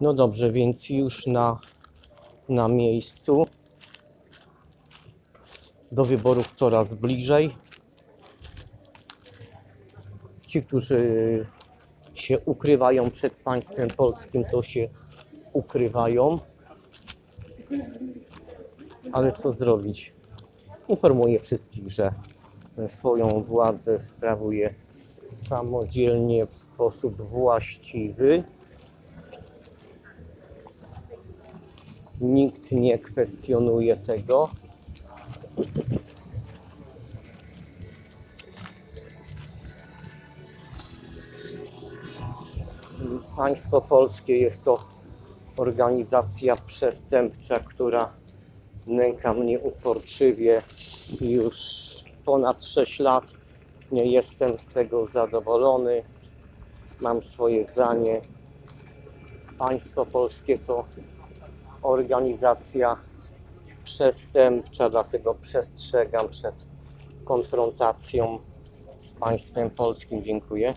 No dobrze, więc już na, na miejscu. Do wyborów coraz bliżej. Ci, którzy się ukrywają przed państwem polskim, to się ukrywają. Ale co zrobić? Informuję wszystkich, że swoją władzę sprawuje samodzielnie w sposób właściwy. Nikt nie kwestionuje tego. Państwo polskie jest to organizacja przestępcza, która nęka mnie uporczywie już ponad 6 lat. Nie jestem z tego zadowolony. Mam swoje zdanie. Państwo polskie to organizacja przestępcza, dlatego przestrzegam przed konfrontacją z państwem polskim. Dziękuję.